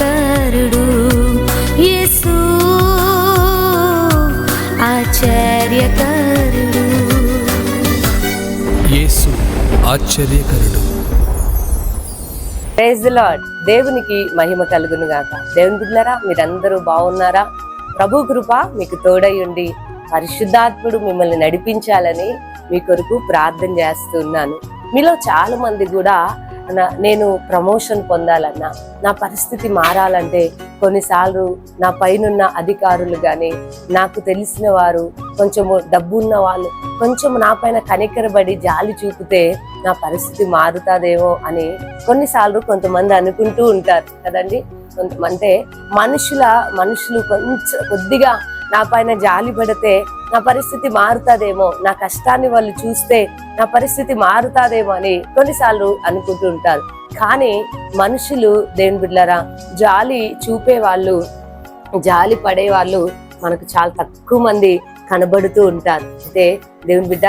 ఆశ్చర్యకరుడు యేసు. ఆశ్చర్యకరుడు. యేసు ఆశ్చర్యకరుడు. ప్రైజ్ ది లార్డ్ దేవునికి మహిమ కలుగును గాక. దేవుని బిడ్డలారా మీరందరూ బాగున్నారా? ప్రభు కృప మీకు తోడై ఉండి పరిశుద్ధాత్ముడు మిమ్మల్ని నడిపించాలని మీ కొరకు ప్రార్థన చేస్తున్నాను. మీలో చాలా మంది కూడా నేను ప్రమోషన్ పొందాలన్నా నా పరిస్థితి మారాలంటే కొన్నిసార్లు నా పైనున్న అధికారులు కానీ నాకు తెలిసిన వారు కొంచెము డబ్బున్న వాళ్ళు కొంచెం నా పైన కనికరబడి జాలి చూపితే నా పరిస్థితి మారుతుందేమో అని కొన్నిసార్లు కొంతమంది అనుకుంటూ ఉంటారు కదండి. కొంతమంటే మనుషుల మనుషులు కొంచెం కొద్దిగా నా పైన జాలి పడితే నా పరిస్థితి మారుతుందేమో నా కష్టాన్ని వాళ్ళు చూస్తే నా పరిస్థితి మారుతుందేమో అని కొన్నిసార్లు అనుకుంటూ ఉంటారు. కానీ మనుషులు దేవుని బిడ్డరా జాలి చూపే వాళ్ళు జాలి పడే వాళ్ళు మనకు చాలా తక్కువ మంది కనబడుతూ ఉంటారు. అయితే దేవుని బిడ్డ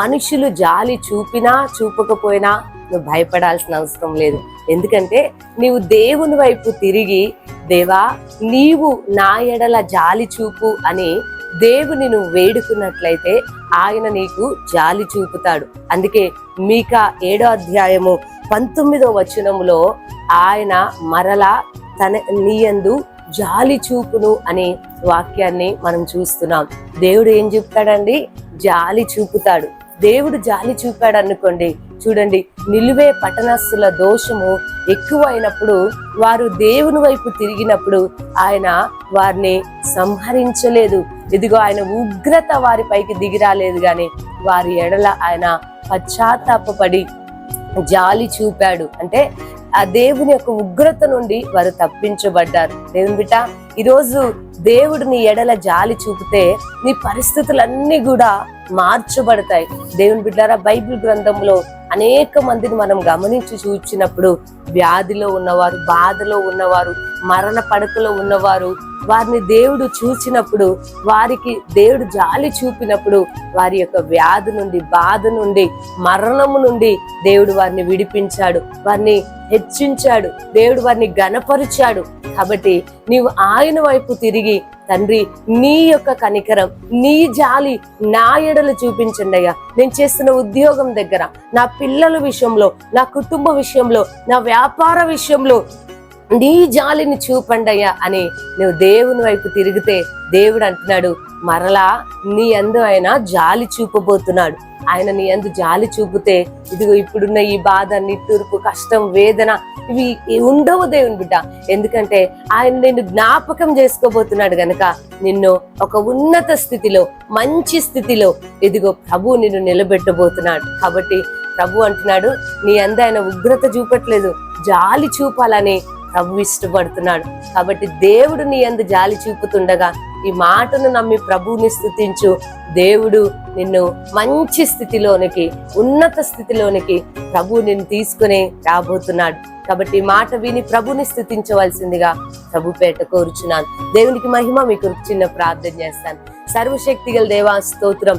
మనుషులు జాలి చూపినా చూపకపోయినా నువ్వు భయపడాల్సిన అవసరం లేదు. ఎందుకంటే నీవు దేవుని వైపు తిరిగి దేవా నీవు నా ఎడల జాలి చూపు అని దేవుని నువ్వు వేడుకున్నట్లయితే ఆయన నీకు జాలి చూపుతాడు. అందుకే మీక ఏడో అధ్యాయము పంతొమ్మిదో వచనములో ఆయన మరలా తన నీయందు జాలి చూపును అనే వాక్యాన్ని మనం చూస్తున్నాం. దేవుడు ఏం చెప్తాడండి? జాలి చూపుతాడు. దేవుడు జాలి చూపాడు అనుకోండి చూడండి నిలువే పట్టణస్థుల దోషము ఎక్కువైనప్పుడు వారు దేవుని వైపు తిరిగినప్పుడు ఆయన వారిని సంహరించలేదు. ఇదిగో ఆయన ఉగ్రత వారి పైకి దిగిరాలేదు గాని వారి ఎడల ఆయన పశ్చాత్తాపడి జాలి చూపాడు. అంటే ఆ దేవుని యొక్క ఉగ్రత నుండి వారు తప్పించబడ్డారు. దేవుని ఈరోజు దేవుడు నీ ఎడల జాలి చూపితే నీ పరిస్థితులన్నీ కూడా మార్చబడతాయి. దేవుని బిడ్డారా బైబిల్ గ్రంథంలో అనేక మందిని మనం గమనించి చూచినప్పుడు వ్యాధిలో ఉన్నవారు బాధలో ఉన్నవారు మరణ పడకలో ఉన్నవారు వారిని దేవుడు చూచినప్పుడు వారికి దేవుడు జాలి చూపినప్పుడు వారి యొక్క వ్యాధి నుండి బాధ నుండి మరణము నుండి దేవుడు వారిని విడిపించాడు. వారిని హెచ్చించాడు. దేవుడు వారిని గణపరిచాడు కాబట్టి నీవు ఆయన వైపు తిరిగి తండ్రి నీ యొక్క కనికరం నీ జాలి నా ఎడలు చూపించండి అయ్యా. నేను చేస్తున్న ఉద్యోగం దగ్గర నా పిల్లల విషయంలో నా కుటుంబ విషయంలో నా వ్యాపార విషయంలో నీ జాలిని చూపండి అయ్యా అని నువ్వు దేవుని వైపు తిరిగితే దేవుడు అంటున్నాడు మరలా నీ అందు ఆయన జాలి చూపబోతున్నాడు. ఆయన నీ అందు జాలి చూపితే ఇదిగో ఇప్పుడున్న ఈ బాధ నిట్టూర్పు కష్టం వేదన ఇవి ఉండవు దేవుని బిడ్డ. ఎందుకంటే ఆయన నిన్ను జ్ఞాపకం చేసుకోబోతున్నాడు గనక నిన్ను ఒక ఉన్నత స్థితిలో మంచి స్థితిలో ఇదిగో ప్రభు నిన్ను నిలబెట్టబోతున్నాడు. కాబట్టి ప్రభు అంటున్నాడు నీ అందు ఆయన ఉగ్రత చూపట్లేదు జాలి చూపాలని ప్రభు ఇష్టపడుతున్నాడు. కాబట్టి దేవుడు నీ అందు జాలి చూపుతుండగా ఈ మాటను నమ్మి ప్రభువుని స్థుతించు. దేవుడు నిన్ను మంచి స్థితిలోనికి ఉన్నత స్థితిలోనికి ప్రభు నిన్ను తీసుకుని రాబోతున్నాడు. కాబట్టి ఈ మాట విని ప్రభుని స్థుతించవలసిందిగా ప్రభు పేట కోరుచున్నాను. దేవునికి మహిమ మీకు చిన్న ప్రార్థన చేస్తాను. సర్వశక్తి గల దేవా స్తోత్రం.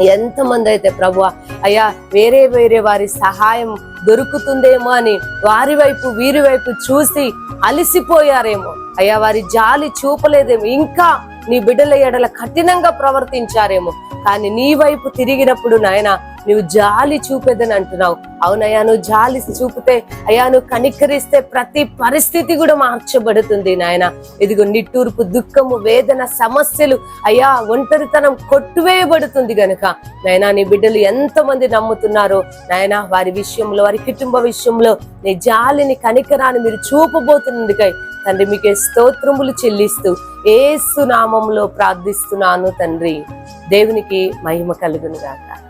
ఎంతమంది అయితే ప్రభు అయ్యా వేరే వేరే వారి సహాయం దొరుకుతుందేమో అని వారి వైపు వీరి వైపు చూసి అలిసిపోయారేమో. అయ్యా వారి జాలి చూపలేదేమో. ఇంకా నీ బిడ్డల ఎడల కఠినంగా ప్రవర్తించారేమో. కానీ నీ వైపు తిరిగినప్పుడు నాయన నువ్వు జాలి చూపేదని అంటున్నావు. అవునయ్యా నువ్వు జాలి చూపితే అయ్యా నువ్వు కనికరిస్తే ప్రతి పరిస్థితి కూడా మార్చబడుతుంది నాయన. ఇదిగో నిట్టూర్పు దుఃఖము వేదన సమస్యలు అయ్యా ఒంటరితనం కొట్టువేయబడుతుంది గనుక. నాయనా నీ బిడ్డలు ఎంతమంది నమ్ముతున్నారో నాయన వారి విషయంలో వారి కుటుంబ విషయంలో నీ జాలిని కనికరాన్ని మీరు చూపబోతున్నందుకై తండ్రి మీకే స్తోత్రములు చెల్లిస్తూ ఏసునామంలో ప్రార్థిస్తున్నాను తండ్రి. దేవునికి మహిమ కలుగునుగాక.